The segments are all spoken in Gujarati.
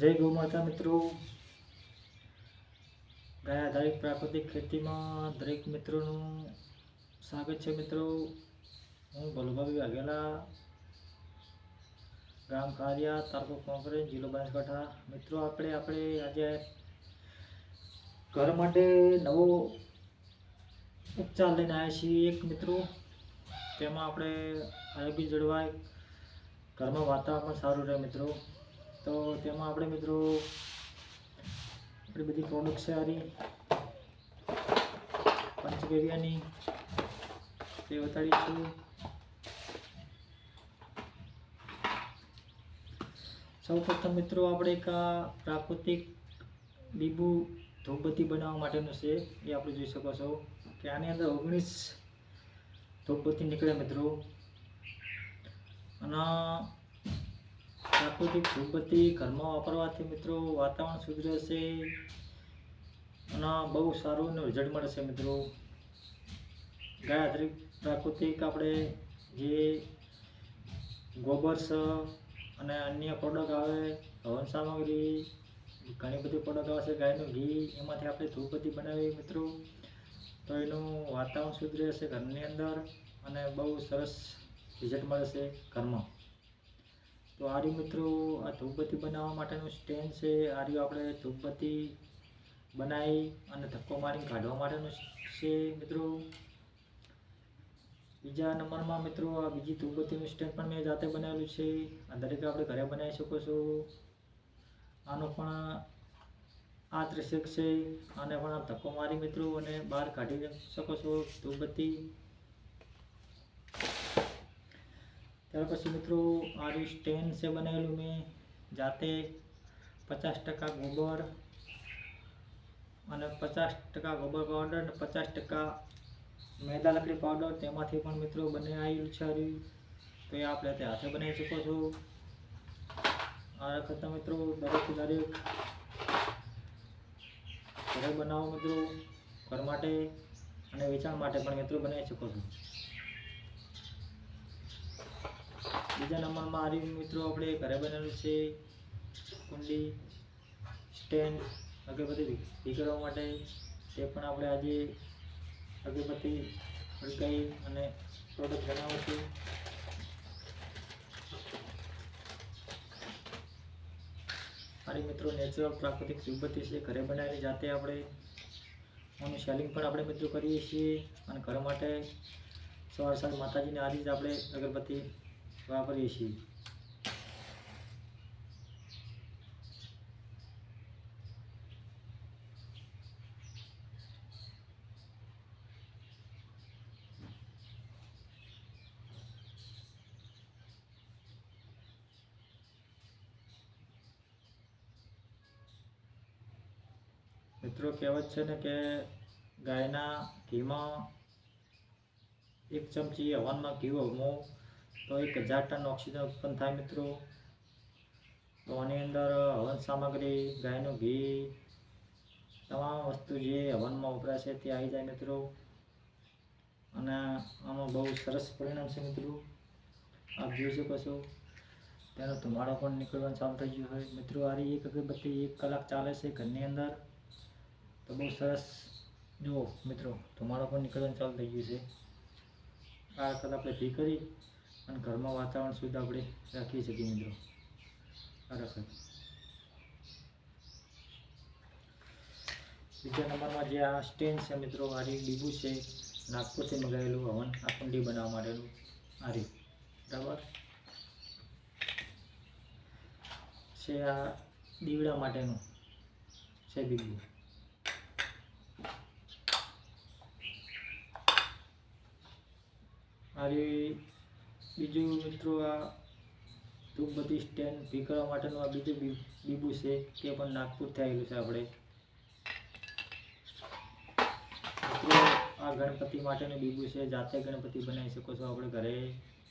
જય ગૌ માતા મિત્રો. ગાય આધારિત પ્રાકૃતિક ખેતીમાં દરેક મિત્રોનું સ્વાગત છે મિત્રો. હું ભલુભાઈ વાઘેલા, ગામ કારિયા, તાલુકો કોંકરેજ, જિલ્લો બનાસકાંઠા. મિત્રો, આપણે આપણે આજે ઘર માટે નવો ઉપચાર લઈને આવ્યા છીએ એક મિત્રો. તેમાં આપણે આરોગ્ય જળવાય, ઘરમાં વાતાવરણ સારું રહે મિત્રો. તો તેમાં આપણે મિત્રો, આપણી બધી પ્રોડક્ટ છે સારી પંચગેરિયાની તે બતાડીશું સૌ પ્રથમ મિત્રો આપણે એક આ પ્રાકૃતિક લીંબુ ધૂપબત્તી બનાવવા માટેનું છે, એ આપણે જોઈ શકો છો કે આની અંદર ઓગણીસ ધૂપબત્તી નીકળે મિત્રો. અને પ્રાકૃતિક ધૂપબત્તી ઘરમાં વાપરવાથી મિત્રો વાતાવરણ શુદ્ધ રહેશે અને બહુ સારું એનું રિઝલ્ટ મળશે મિત્રો. ગાય પ્રાકૃતિક આપણે જે ગોબર છે અને અન્ય પ્રોડક્ટ આવે, હવન સામગ્રી, ઘણી બધી પ્રોડક્ટ આવે છે, ગાયનું ઘી, એમાંથી આપણે ધૂપબત્તી બનાવીએ મિત્રો. તો એનું વાતાવરણ શુદ્ધ રહેશે ઘરની અંદર અને બહુ સરસ રિઝલ્ટ મળશે ઘરમાં. તો આ મિત્રો, આ ધૂપબત્તી બનાવવા માટેનું સ્ટેન્ડ છે. આ આપણે ધૂપબત્તી બનાવી અને ધક્કો મારીને કાઢવા માટેનું છે મિત્રો. બીજા નંબરમાં મિત્રો, આ બીજી ધૂપબત્તીનું સ્ટેન્ડ પણ મેં જાતે બનાવેલું છે. આ દરેક આપણે ઘરે બનાવી શકો છો. આનો પણ આ ત્રિશેક છે. આને પણ આ ધક્કો મારી મિત્રો અને બહાર કાઢી શકો છો ધૂપબત્તી. ત્યાર પછી મિત્રો આ રહ્યું સ્ટેન્ડ છે બનાવેલું મેં. જાતે પચાસ ટકા ગોબર અને પચાસ ટકા ગોબર પાવડર અને પચાસ ટકા મેદા લકડી પાવડર તેમાંથી પણ મિત્રો બનાવેલું છે આ તો એ આપણે તે હાથે બનાવી શકો છો. આ વખતે મિત્રો દરેક દરેક ઘરે બનાવો મિત્રો. ઘર માટે અને વેચાણ માટે પણ મિત્રો બનાવી શકો છો. બીજા નંબરમાં આરી મિત્રો આપણે ઘરે બનેલું છે. કુંડી સ્ટેન્ડ અગરબત્તી ભીગડવા માટે તે પણ આપણે આજે અગરબત્તી હળગાઈ અને પ્રોડક્ટ બનાવીશું મારી મિત્રો નેચરલ પ્રાકૃતિક તિબ્બતી છે, ઘરે બનાવેલી જાતે આપણે એનું સેલિંગ પણ આપણે મિત્રો કરીએ છીએ અને ઘર માટે સવાર સાંજ માતાજીને આ રીતે આપણે અગરબત્તી વાપરીએ છીએ. મિત્રો કહેવત છે ને કે ગાયના ઘીમાં એક ચમચી હવનમાં ઘી હમો તો એક હજાર ટન ઓક્સિજન ઉત્પન્ન થાય મિત્રો. તો આની અંદર હવન સામગ્રી, ગાયનું ઘી, તમામ વસ્તુ જે હવનમાં વપરાય છે તે આવી જાય મિત્રો. અને આમાં બહુ સરસ પરિણામ છે મિત્રો. આપ જોઈ શકો છો. તેનો ધુમાડો પણ નીકળવાનું ચાલુ થઈ ગયું હોય. મિત્રો, આ એક અગરબત્તી એક કલાક ચાલે છે ઘરની અંદર. તો બહુ સરસ, જુઓ મિત્રો, ધુમાડો પણ નીકળવાનું ચાલુ થઈ ગયું છે. આ વખત આપણે ભી કરી. અને ઘરમાં વાતાવરણ શુદ્ધ આપણે રાખી શકીએ મિત્રો. આ વખત બીજા નંબરમાં જે આ સ્ટેન્ડ છે મિત્રો આ રીત ડીબું છે, નાગપુરથી મંગાવેલું હવન આકુંડી બનાવવા માટેનું આ રીત બરાબર? છે આ દીવડા માટેનું છે બીજું મારી બીજું મિત્રો આ ધૂપબત્તી સ્ટેન્ડ ભી કરવા માટેનું આ બીજું બીબું છે તે પણ નાગપુરથી આવેલું છે આપણે. આ ગણપતિ માટેનું બીબું છે. જાતે ગણપતિ બનાવી શકો છો આપણે ઘરે.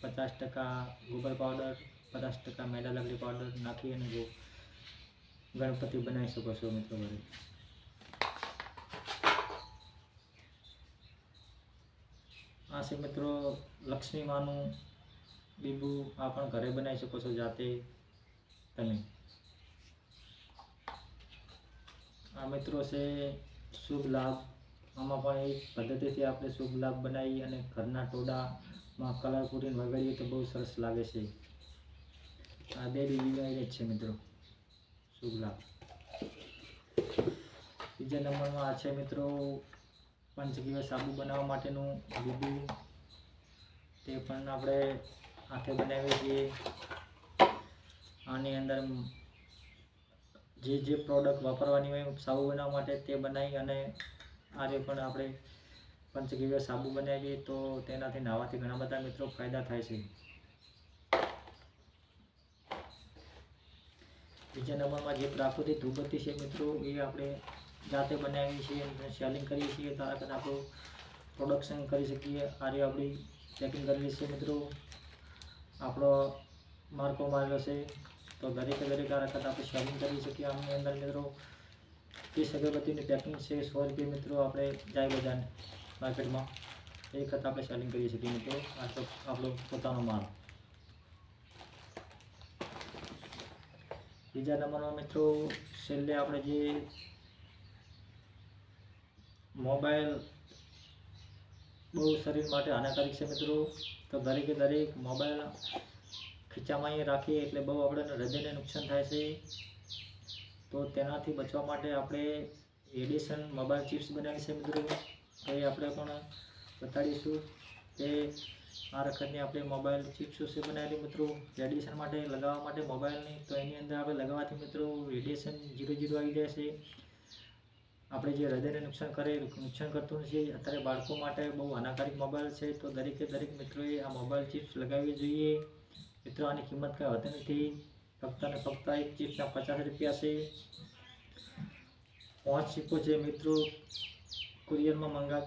પચાસ ટકા ગોબર પાવડર, પચાસ ટકા મેદા લકડી પાવડર નાખી અને જો ગણપતિ બનાવી શકો છો મિત્રો ઘરે. આ છે મિત્રો લક્ષ્મી માનું બીબું આ પણ ઘરે બનાવી શકો છો જાતે તમે. આ મિત્રો છે શુભ લાભ. આમાં પણ એક પદ્ધતિથી આપણે શુભ લાભ બનાવી અને ઘરના ટોડામાં કલર પૂરીને વગાડીએ તો બહુ સરસ લાગે છે. આ બે ગાય જ છે મિત્રો. શુભ લાભ. બીજા નંબરમાં આ છે મિત્રો પંચગીવા સાબુ બનાવવા માટેનું લીંબુ. તે પણ આપણે હાથે બનાવીએ છીએ આની અંદર જે જે પ્રોડક્ટ વાપરવાની હોય, સાબુ બનાવવા માટે તે બનાવી અને આજે પણ આપણે પંચગીવ્ય સાબુ બનાવીએ તો તેનાથી નાહવાથી ઘણા બધા મિત્રો ફાયદા થાય છે. બીજા નંબરમાં જે પ્રાકૃતિક ધૂપબત્તી છે મિત્રો, એ આપણે જાતે બનાવીએ છીએ સેલિંગ કરીએ છીએ, તારા આપણું પ્રોડક્શન કરી શકીએ. આજે આપણી પેકિંગ કરીએ છીએ મિત્રો. આપણો માર્કો માર્યો છે. તો દરેકે દરેક આ વખત આપણે સેલિંગ કરી શકીએ. આમની અંદર મિત્રો ત્રીસ અગરબત્તીની પેકિંગ છે, સો રૂપિયા મિત્રો આપણે જાય બજાર માર્કેટમાં એ વખત આપણે સેલિંગ કરી શકીએ મિત્રો. આ આપણો પોતાનો માલ. બીજા નંબરમાં મિત્રો છેલ્લે આપણે જે મોબાઈલ બહુ શરીર માટે હાનિકારક છે મિત્રો. તો દરેકે દરેક મોબાઈલ ખીચામાં રાખીએ એટલે બહુ આપણે હૃદયને નુકસાન થાય છે. તો તેનાથી બચવા માટે આપણે રેડિયેશન મોબાઈલ ચિપ્સ બનાવી છે મિત્રો. તો એ આપણે પણ બતાડીશું કે આ વખતની આપણે મોબાઈલ ચિપ્સો છે બનાવેલી મિત્રો. રેડિયેશન માટે લગાવવા માટે મોબાઈલની, તો એની અંદર આપણે લગાવવાથી મિત્રો રેડિયેશન જીરો જીરો આવી જાય છે. આપણે જે હૃદયને નુકસાન કરે, નુકસાન કરતું નથી, અત્યારે બાળકો માટે બહુ હાનિકારક મોબાઈલ છે, તો દરેકે દરેક મિત્રોએ આ મોબાઈલ ચિપ્સ લગાવવી જોઈએ. મિત્રો, આની કિંમત કાંઈ હોતી નથી. ફક્ત અને ફક્ત એક ચિપ્સના પચાસ રૂપિયા છે. પાંચ ચીપો છે મિત્રો કુરિયરમાં મંગા